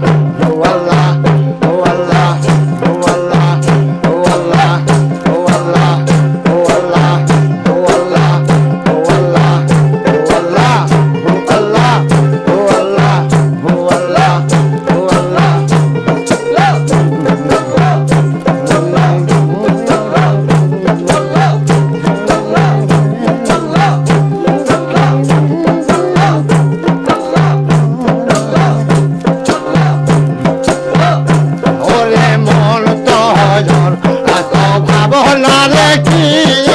lá. भोला की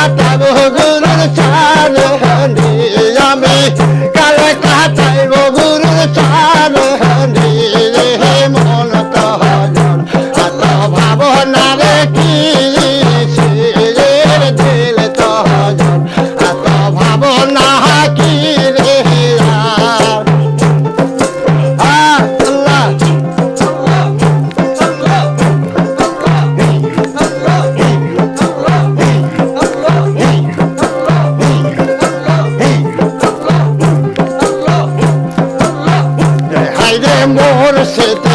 hata amor se.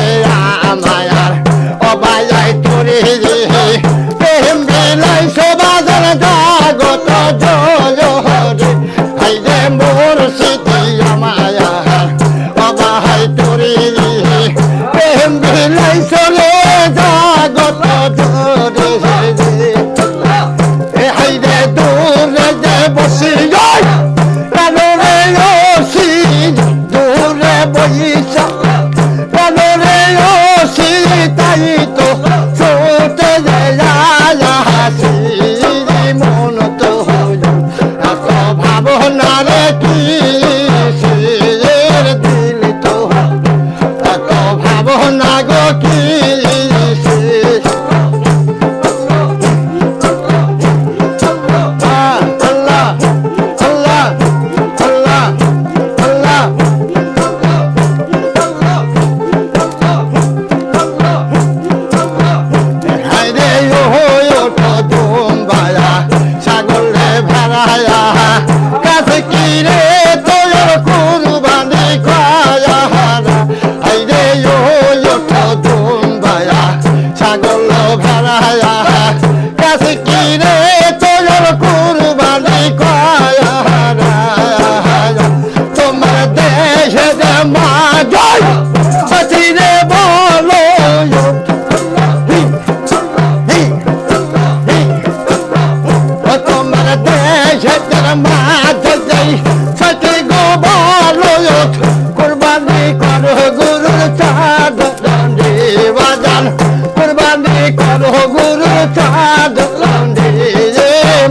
গুরু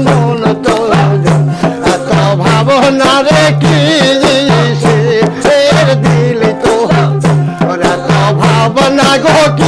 মন তো এত ভাবনা রে কি দিলি তো এত ভাবনা গো কি